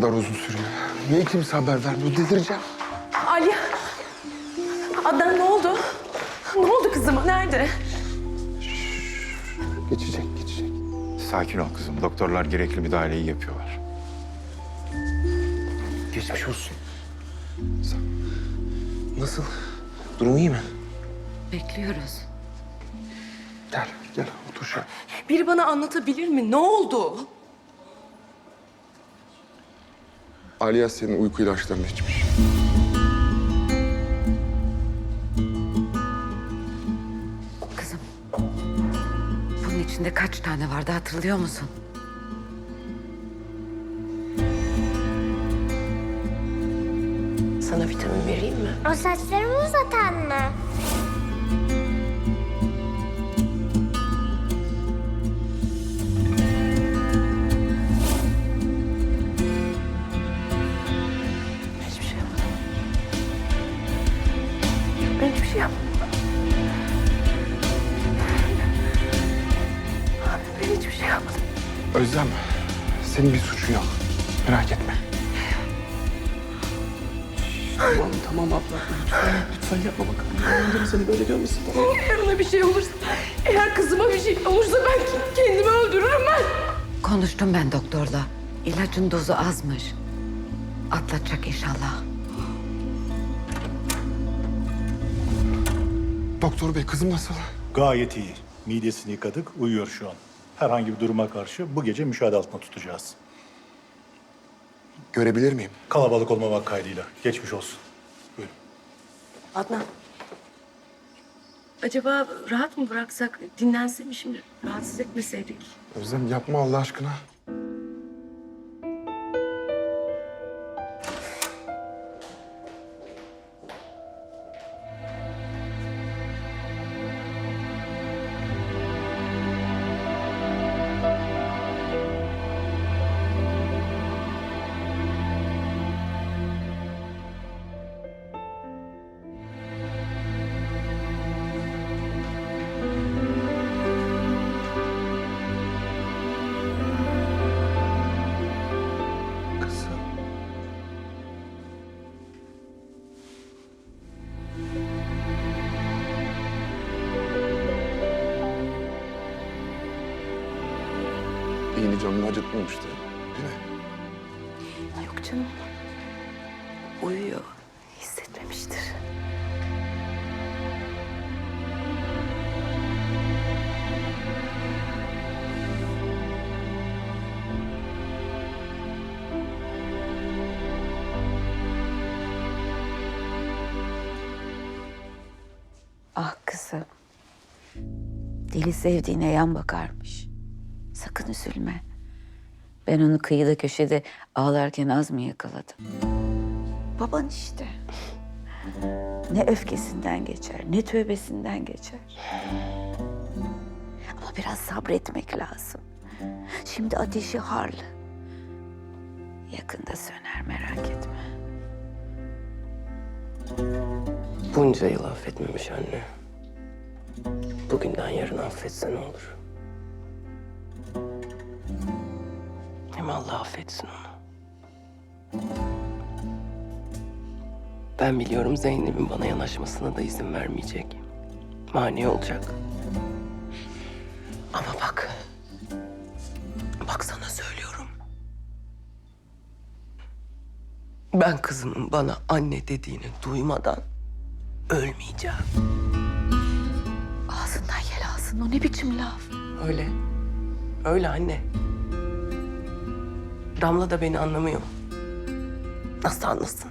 kadar uzun sürüyor? Niye kimse haber vermiyor? Delireceğim. Ali. Adnan ne oldu? Ne oldu kızıma? Nerede? Geçecek, geçecek. Sakin ol kızım. Doktorlar gerekli müdahaleyi yapıyorlar. Geçmiş olsun. Sen- Nasıl? Durumu iyi mi? Bekliyoruz. Gel, gel otur şöyle. Biri bana anlatabilir mi? Ne oldu? Aliye senin uyku ilaçlarını içmiş. Kızım. Bunun içinde kaç tane vardı hatırlıyor musun? Sana vitamin vereyim mi? O saçlarımı uzatan mı? Özlem, senin bir suçun yok. Merak etme. Tamam tamam abla lütfen lütfen yapma bakalım. Annem seni böyle görmesin tamam? Eğer ona bir şey olursa, eğer kızıma bir şey olursa ben kendimi öldürürüm ben. Konuştum ben doktorla. İlacın dozu azmış. Atlatacak inşallah. Doktor bey, kızım nasıl? Gayet iyi. Midesini yıkadık, uyuyor şu an. Herhangi bir duruma karşı bu gece müşahede altında tutacağız. Görebilir miyim? Kalabalık olmamak kaydıyla. Geçmiş olsun. Buyurun. Adnan. Acaba rahat mı bıraksak, dinlense mi şimdi? Rahatsız etmeseydik. Özlem yapma Allah aşkına. Acıtmamıştı. Değil mi? Yok canım. Uyuyor. Hissetmemiştir. Ah kızım. Deli sevdiğine yan bakarmış. Sakın üzülme. Ben onu kıyıda köşede ağlarken az mı yakaladım? Baban işte. Ne öfkesinden geçer, ne tövbesinden geçer. Ama biraz sabretmek lazım. Şimdi ateşi harlı. Yakında söner merak etme. Bunca yıl affetmemiş anne. Bugünden yarın affetse ne olur? Hem Allah affetsin onu. Ben biliyorum Zeynep'in bana yanaşmasına da izin vermeyecek. Mani olacak. Ama bak. Bak sana söylüyorum. Ben kızımın bana anne dediğini duymadan ölmeyeceğim. Ağzından yel alsın. O ne biçim laf? Öyle. Öyle anne. Damla da beni anlamıyor. Nasıl anlasın?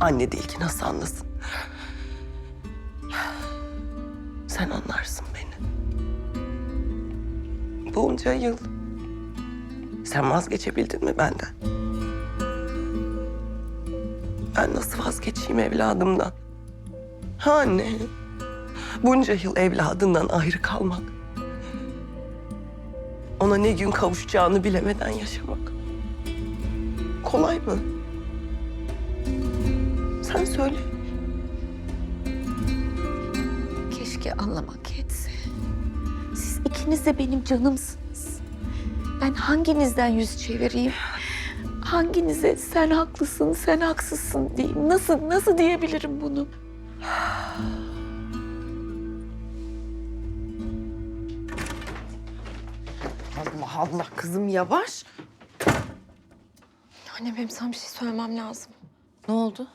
Anne değil ki nasıl anlasın? Sen anlarsın beni. Bunca yıl. Sen vazgeçebildin mi benden? Ben nasıl vazgeçeyim evladımdan? Ha anne? Bunca yıl evladından ayrı kalmak. Ona ne gün kavuşacağını bilemeden yaşamak. Kolay mı? Sen söyle. Keşke anlamak yetse. Siz ikiniz de benim canımsınız. Ben hanginizden yüz çevireyim? hanginize sen haklısın, sen haksızsın diyeyim? Nasıl, nasıl diyebilirim bunu? Allah kızım yavaş. Anne benim sana bir şey söylemem lazım. Ne oldu?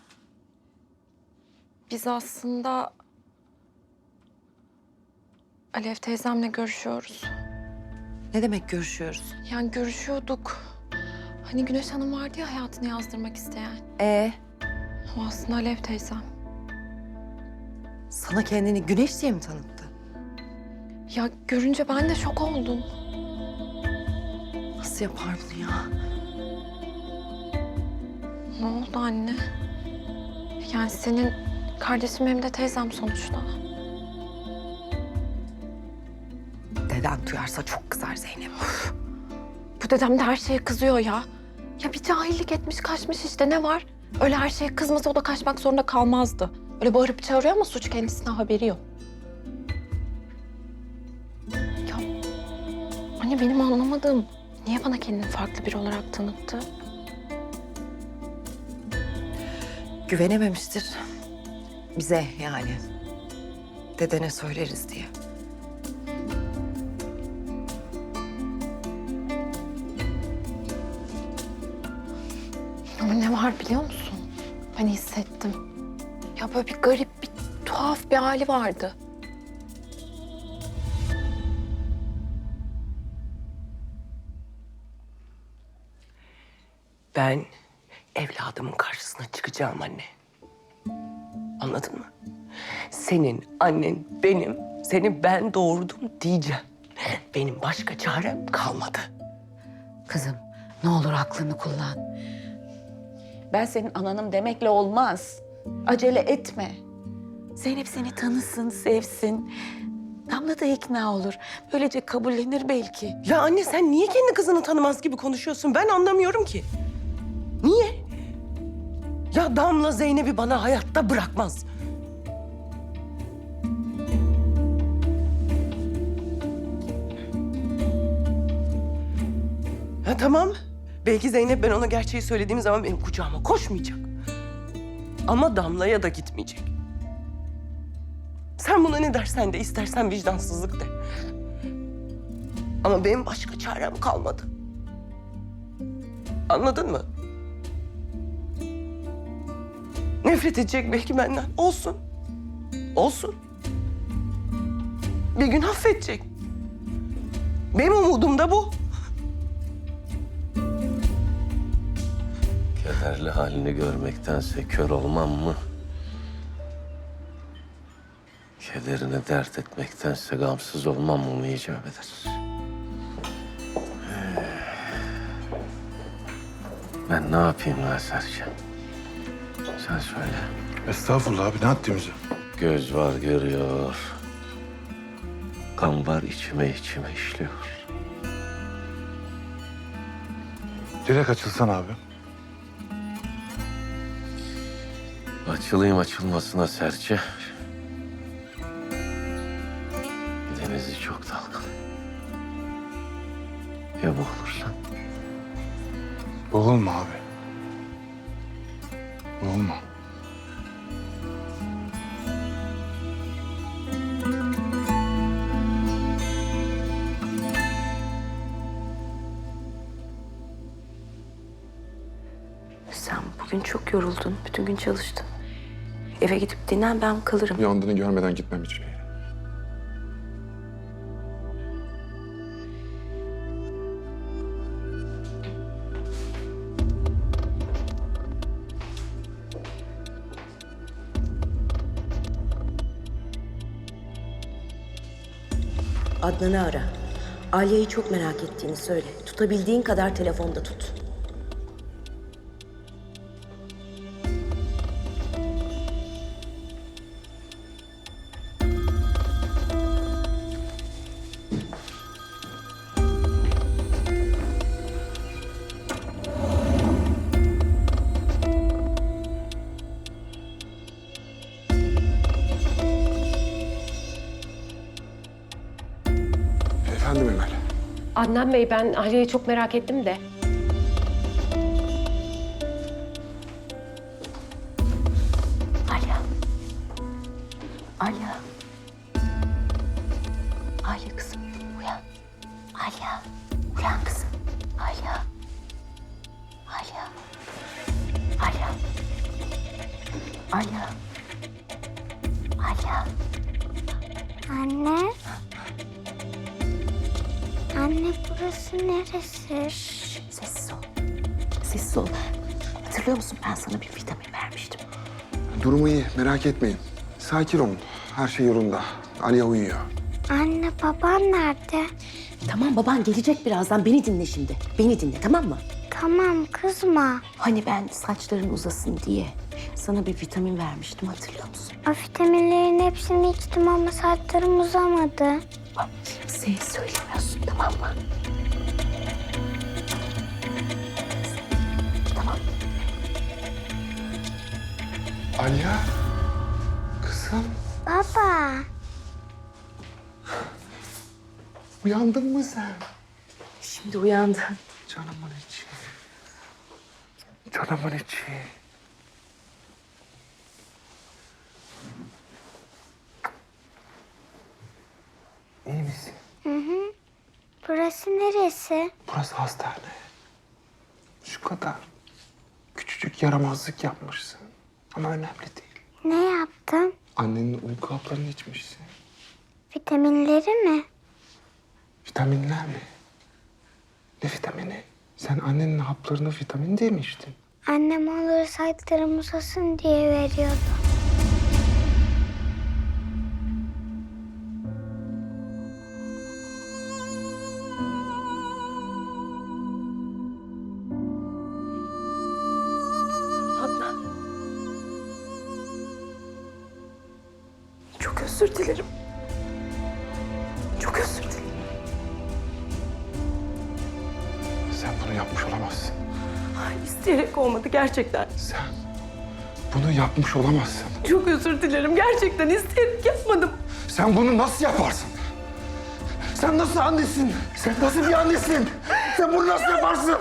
Biz aslında Alev teyzemle görüşüyoruz. Ne demek görüşüyoruz? Yani görüşüyorduk. Hani Güneş Hanım vardı ya hayatını yazdırmak isteyen. Ee, O aslında Alev teyzem. sana kendini güneş diye mi tanıttı? Ya görünce ben de şok oldum. Nasıl yapar bunu ya? Ne oldu anne? Yani senin kardeşim hem de teyzem sonuçta. Deden duyarsa çok kızar Zeynep. Bu dedem de her şeye kızıyor ya. Ya bir cahillik etmiş kaçmış işte ne var? Öyle her şeye kızmasa o da kaçmak zorunda kalmazdı. Öyle bağırıp çağırıyor ama suç kendisine haberi yok. Ya anne benim anlamadığım niye bana kendini farklı biri olarak tanıttı? Güvenememiştir. Bize yani. Dedene söyleriz diye. Ama ne var biliyor musun? Ben hissettim. Ya böyle bir garip, bir tuhaf bir hali vardı. Ben evladımın karşısına çıkacağım anne. Anladın mı? Senin annen benim, seni ben doğurdum diyeceğim. Benim başka çarem kalmadı. Kızım, ne olur aklını kullan. Ben senin ananım demekle olmaz. Acele etme. Zeynep seni tanısın, sevsin. Damla da ikna olur. Böylece kabullenir belki. Ya anne sen niye kendi kızını tanımaz gibi konuşuyorsun? Ben anlamıyorum ki. Niye? Ya Damla Zeynep'i bana hayatta bırakmaz. Ha tamam. Belki Zeynep ben ona gerçeği söylediğim zaman benim kucağıma koşmayacak. Ama Damla'ya da gitmeyecek. Sen buna ne dersen de istersen vicdansızlık de. Ama benim başka çarem kalmadı. Anladın mı? Nefret edecek belki benden. Olsun. Olsun. Bir gün affedecek. Benim umudum da bu. Kederli halini görmektense kör olmam mı? Kederini dert etmektense gamsız olmam mı icap eder? Ben ne yapayım Sercan? Sen söyle. Estağfurullah abi ne haddimize? Göz var görüyor. Kan var içime içime işliyor. Direkt açılsan abi. Açılayım açılmasına serçe. Denizi çok dalgalı. Ya boğulursan? Boğulma abi. Boğulma. Sen bugün çok yoruldun. Bütün gün çalıştın. Eve gidip dinlen ben kalırım. Yandığını görmeden gitmem hiçbir yere. Adnan'ı ara. Alya'yı çok merak ettiğini söyle. Tutabildiğin kadar telefonda tut. Adnan Bey ben Ahya'yı çok merak ettim de. Alya. Alya. Neresi? Sessiz ol. Sessiz ol. Hatırlıyor musun ben sana bir vitamin vermiştim. Durumu iyi, merak etmeyin. Sakin olun. Her şey yolunda. Aliye uyuyor. Anne babam nerede? Tamam baban gelecek birazdan. Beni dinle şimdi. Beni dinle tamam mı? Tamam kızma. Hani ben saçların uzasın diye sana bir vitamin vermiştim hatırlıyor musun? O vitaminlerin hepsini içtim ama saçlarım uzamadı. Bak kimseye söylemiyorsun tamam mı? Aliye. Kızım, Baba. uyandın mı sen? Şimdi uyandı. Canımın içi. Canımın içi. İyi misin? Burası neresi? Burası hastane. Şu kadar. Küçücük yaramazlık yapmışsın. Ama önemli değil. Ne yaptım? Annenin uyku haplarını içmişsin. Vitaminleri mi? Vitaminler mi? Ne vitamini? Sen annenin haplarına vitamin diye mi içtin? Annem onları saçlarım uzasın diye veriyordu. Bunu yapmış olamazsın. Ay, isteyerek olmadı gerçekten. Sen bunu yapmış olamazsın. Çok özür dilerim. Gerçekten isteyerek yapmadım. Sen bunu nasıl yaparsın? Sen nasıl annesin? Sen nasıl bir annesin? Sen bunu nasıl yaparsın?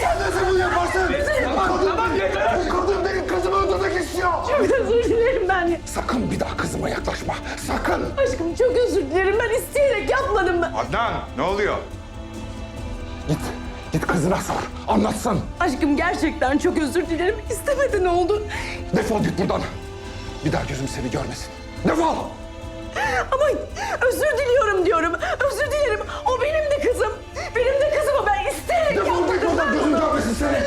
Sen nasıl bunu yaparsın? Tamam, tamam yeter. Bu kadın benim kızımı öldürmek istiyor. Çok özür dilerim ben. Sakın bir daha kızıma yaklaşma. Sakın. Aşkım çok özür dilerim. Ben isteyerek yapmadım. Ben. Adnan ne oluyor? Git, git kızına sor. Anlatsın. Aşkım gerçekten çok özür dilerim. İstemeden oldu. Defol git buradan. Bir daha gözüm seni görmesin. Defol! Ama özür diliyorum diyorum. Özür dilerim. O benim de kızım. Benim de kızım o. Ben isteyerek Defol git buradan gözüm görmesin seni.